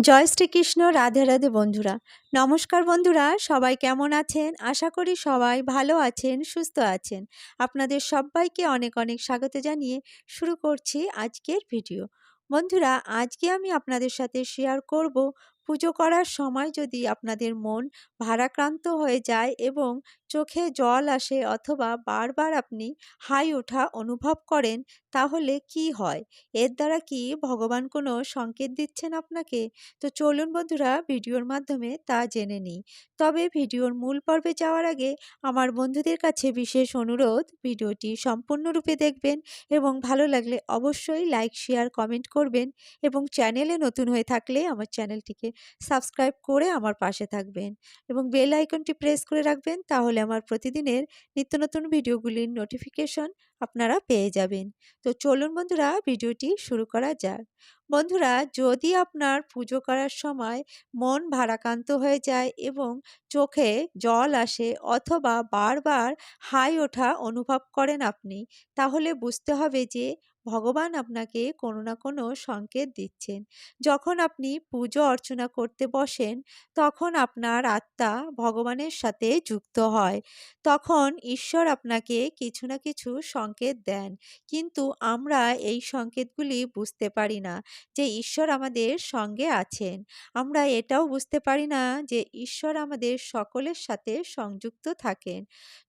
জয় শ্রীকৃষ্ণ, রাধে রাধে বন্ধুরা। নমস্কার বন্ধুরা, সবাই কেমন আছেন? আশা করি সবাই ভালো আছেন, সুস্থ আছেন। আপনাদের সবাইকে অনেক অনেক স্বাগত জানিয়ে শুরু করছি আজকের ভিডিও। বন্ধুরা, আজকে আমি আপনাদের সাথে শেয়ার করব, পুজো করার সময় যদি আপনাদের মন ভারাক্রান্ত হয়ে যায় এবং চোখে জল আসে অথবা বারবার আপনি হাই ওঠা অনুভব করেন, তাহলে কি হয়? এর দ্বারা কি ভগবান কোনো সংকেত দিচ্ছেন আপনাকে? তো চলুন বন্ধুরা, ভিডিওর মাধ্যমে তা জেনে নিই। তবে ভিডিওর মূল পর্বে যাওয়ার আগে আমার বন্ধুদের কাছে বিশেষ অনুরোধ, ভিডিওটি সম্পূর্ণরূপে দেখবেন এবং ভালো লাগলে অবশ্যই লাইক, শেয়ার, কমেন্ট করবেন এবং চ্যানেলে নতুন হয়ে থাকলে আমার চ্যানেলটিকে সাবস্ক্রাইব করে আমার পাশে থাকবেন এবং বেল আইকনটি প্রেস করে রাখবেন, তাহলে আমার প্রতিদিনের নিত্য নতুন ভিডিওগুলির নোটিফিকেশন আপনারা পেয়ে যাবেন। তো চলুন বন্ধুরা, ভিডিওটি শুরু করা যাক। বন্ধুরা, যদি আপনার পুজো করার সময় মন ভারাক্রান্ত হয়ে যায় এবং চোখে জল আসে অথবা বারবার হাই ওঠা অনুভব করেন আপনি, তাহলে বুঝতে হবে যে ভগবান আপনাকে কোনো না কোনো সংকেত দিচ্ছেন। যখন আপনি পুজো অর্চনা করতে বসেন, তখন আপনার আত্মা ভগবানের সাথে যুক্ত হয়। তখন ঈশ্বর আপনাকে কিছু না কিছু সংকেত দেন। কিন্তু আমরা এই সংকেতগুলি বুঝতে পারি না যে ঈশ্বর আমাদের সঙ্গে আছেন। আমরা এটাও বুঝতে পারি না যে ঈশ্বর আমাদের সকলের সাথে সংযুক্ত থাকেন।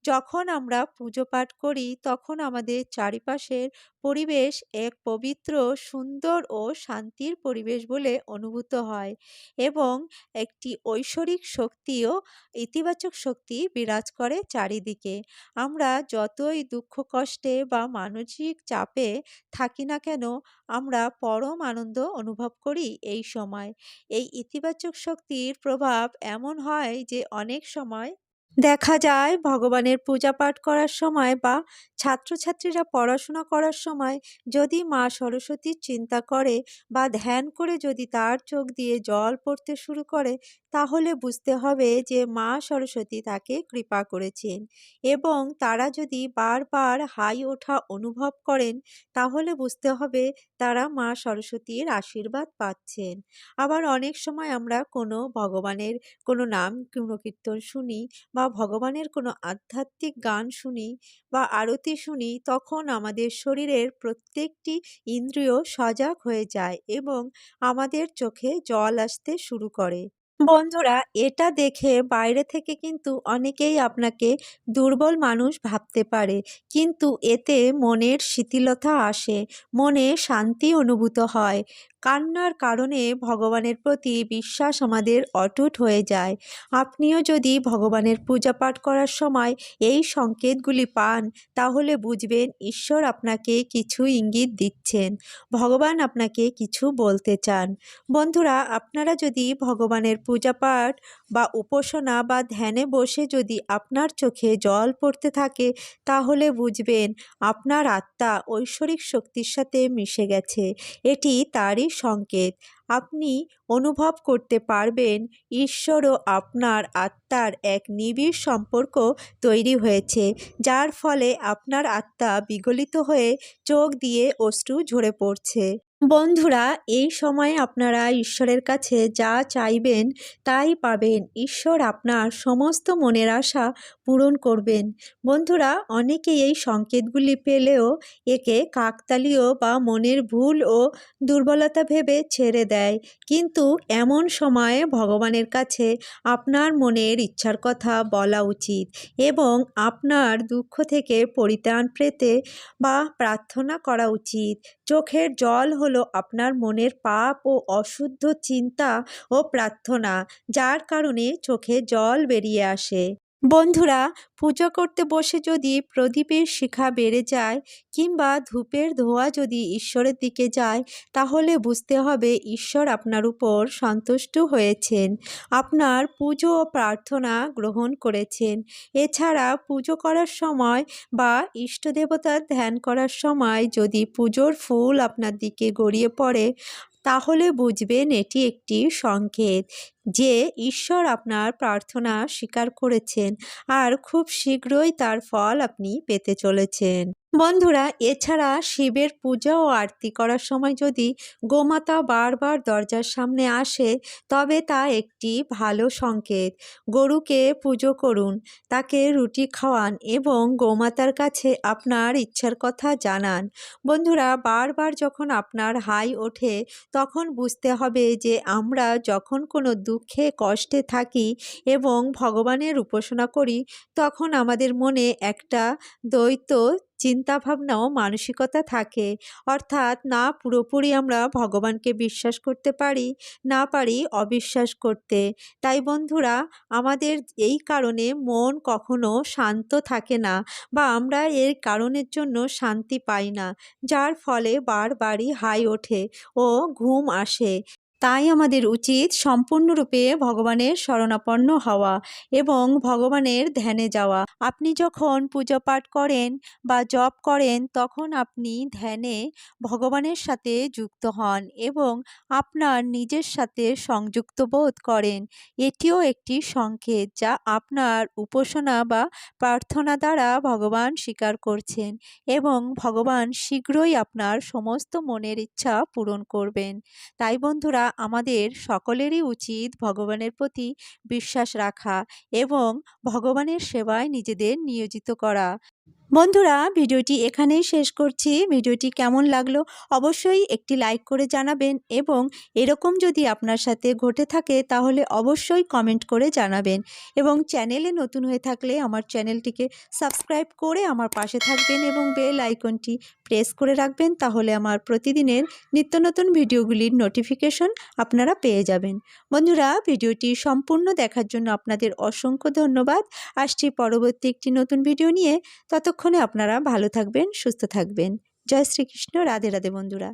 যখন আমরা পুজো পাঠ করি, তখন আমাদের চারিপাশের পরিবেশ এক পবিত্র, সুন্দর ও শান্তির পরিবেশ বলে অনুভূত হয় এবং একটি ঐশ্বরিক শক্তিও ইতিবাচক শক্তি বিরাজ করে চারিদিকে। আমরা যতই দুঃখ, কষ্টে বা মানসিক চাপে থাকি না কেন, আমরা পরম আনন্দ অনুভব করি এই সময়। এই ইতিবাচক শক্তির প্রভাব এমন হয় যে অনেক সময় দেখা যায় ভগবানের পূজা পাঠ করার সময় বা ছাত্রছাত্রীরা পড়াশোনা করার সময় যদি মা সরস্বতীর চিন্তা করে বা ধ্যান করে যদি তার চোখ দিয়ে জল পড়তে শুরু করে, তাহলে বুঝতে হবে যে মা সরস্বতী তাকে কৃপা করেছেন। এবং তারা যদি বারবার হাই ওঠা অনুভব করেন, তাহলে বুঝতে হবে তারা মা সরস্বতীর আশীর্বাদ পাচ্ছেন। আবার অনেক সময় আমরা কোনো ভগবানের কোনো নাম, কোনো কীর্তন শুনি বা ভগবানের কোনো আধ্যাত্মিক গান শুনি বা আরতি শুনি তখন আমাদের শরীরের প্রত্যেকটি ইন্দ্রিয় সজাগ হয়ে যায় এবং আমাদের চোখে জল আসতে শুরু করে। বন্ধুরা, এটা দেখে বাইরে থেকে কিন্তু অনেকেই আপনাকে দুর্বল মানুষ ভাবতে পারে, কিন্তু এতে মনের শিথিলতা আসে, মনে শান্তি অনুভূত হয়। কান্নার কারণে ভগবানের প্রতি বিশ্বাস আমাদের অটুট হয়ে যায়। আপনিও যদি ভগবানের পূজা পাঠ করার সময় এই সংকেতগুলি পান, তাহলে বুঝবেন ঈশ্বর আপনাকে কিছু ইঙ্গিত দিচ্ছেন। ভগবান আপনাকে কিছু বলতে চান। বন্ধুরা, আপনারা যদি ভগবানের পূজা পাঠ বা উপাসনা বা ধ্যানে বসে যদি আপনার চোখে জল পড়তে থাকে, তাহলে বুঝবেন আপনার আত্মা ঐশ্বরিক শক্তির সাথে মিশে গেছে। এটি তারই সংকেত। আপনি অনুভব করতে পারবেন ঈশ্বর ও আপনার আত্মার এক নিবিড় সম্পর্ক তৈরি হয়েছে, যার ফলে আপনার আত্মা বিগলিত হয়ে চোখ দিয়ে অশ্রু ঝরে পড়ছে। বন্ধুরা, এই সময়ে আপনারা ঈশ্বরের কাছে যা চাইবেন তাই পাবেন। ঈশ্বর আপনার সমস্ত মনের আশা পূরণ করবেন। বন্ধুরা অনেকে এই সংকেতগুলি পেলেও একে কাকতালীয় বা মনের ভুল ও দুর্বলতা ভেবে ছেড়ে দেয়। কিন্তু এমন সময়ে ভগবানের কাছে আপনার মনের ইচ্ছার কথা বলা উচিত এবং আপনার দুঃখ থেকে পরিত্রাণ পেতে বা প্রার্থনা করা উচিত। চোখের জল হলো আপনার মনের পাপ ও অশুদ্ধ চিন্তা ও প্রার্থনা, যার কারণে চোখে জল বেরিয়ে আসে। বন্ধুরা, পুজো করতে বসে যদি প্রদীপের শিখা বেড়ে যায় কিংবা ধূপের ধোঁয়া যদি ঈশ্বরের দিকে যায়, তাহলে বুঝতে হবে ঈশ্বর আপনার উপর সন্তুষ্ট হয়েছেন। আপনার পুজো ও প্রার্থনা গ্রহণ করেছেন। এছাড়া পুজো করার সময় বা ইষ্ট দেবতার ধ্যান করার সময় যদি পুজোর ফুল আপনার দিকে গড়িয়ে পড়ে, তাহলে বুঝবেন এটি একটি সংকেত। যে ঈশ্বর আপনার প্রার্থনা স্বীকার করেছেন আর খুব শীঘ্রই তার ফল আপনি পেতে চলেছেন। বন্ধুরা, এছাড়া শিবের পূজা ও আরতি করার সময় যদি গোমাতা বারবার দরজার সামনে আসে, তবে তা একটি ভালো সংকেত। গরুকে পুজো করুন, তাকে রুটি খাওয়ান এবং গোমাতার কাছে আপনার ইচ্ছার কথা জানান। বন্ধুরা, বারবার যখন আপনার হাই ওঠে, তখন বুঝতে হবে যে আমরা যখন কোনো দুঃখে, কষ্টে থাকি এবং ভগবানের উপাসনা করি, তখন আমাদের মনে একটা দ্বৈত চিন্তাভাবনা ও মানসিকতা থাকে। অর্থাৎ না পুরোপুরি আমরা ভগবানকে বিশ্বাস করতে পারি, না পারি অবিশ্বাস করতে। তাই বন্ধুরা, আমাদের এই কারণে মন কখনো শান্ত থাকে না বা আমরা এর কারণের জন্য শান্তি পাই না, যার ফলে বারবারই হাই ওঠে ও ঘুম আসে। তাই আমাদের উচিত সম্পূর্ণরূপে ভগবানের শরণাপন্ন হওয়া এবং ভগবানের ধ্যানে যাওয়া। আপনি যখন পূজা পাঠ করেন বা জপ করেন, তখন আপনি ধ্যানে ভগবানের সাথে যুক্ত হন এবং আপনার নিজের সাথে সংযুক্ত বোধ করেন। এটিও একটি সংকেত যা আপনার উপাসনা বা প্রার্থনা দ্বারা ভগবান স্বীকার করছেন এবং ভগবান শীঘ্রই আপনার সমস্ত মনের ইচ্ছা পূরণ করবেন। তাই বন্ধুরা আমাদের সকলেরই উচিত ভগবানের প্রতি বিশ্বাস রাখা এবং ভগবানের সেবায় নিজেদের নিয়োজিত করা। বন্ধুরা, ভিডিওটি এখানেই শেষ করছি। ভিডিওটি কেমন লাগল অবশ্যই একটি লাইক করে জানাবেন এবং এরকম যদি আপনার সাথে ঘটে থাকে তাহলে অবশ্যই কমেন্ট করে জানাবেন। এবং চ্যানেলে নতুন হয়ে থাকলে আমার চ্যানেলটিকে সাবস্ক্রাইব করে আমার পাশে থাকবেন এবং বেল আইকনটি প্রেস করে রাখবেন তাহলে আমার প্রতিদিনের নিত্য নতুন ভিডিওগুলির নোটিফিকেশন আপনারা পেয়ে যাবেন। বন্ধুরা, ভিডিওটি সম্পূর্ণ দেখার জন্য আপনাদের অসংখ্য ধন্যবাদ। আসছি পরবর্তী একটি নতুন ভিডিও নিয়ে। ততক্ষণে আপনারা ভালো থাকবেন সুস্থ থাকবেন। জয় শ্রীকৃষ্ণ রাধে রাধে বন্ধুরা।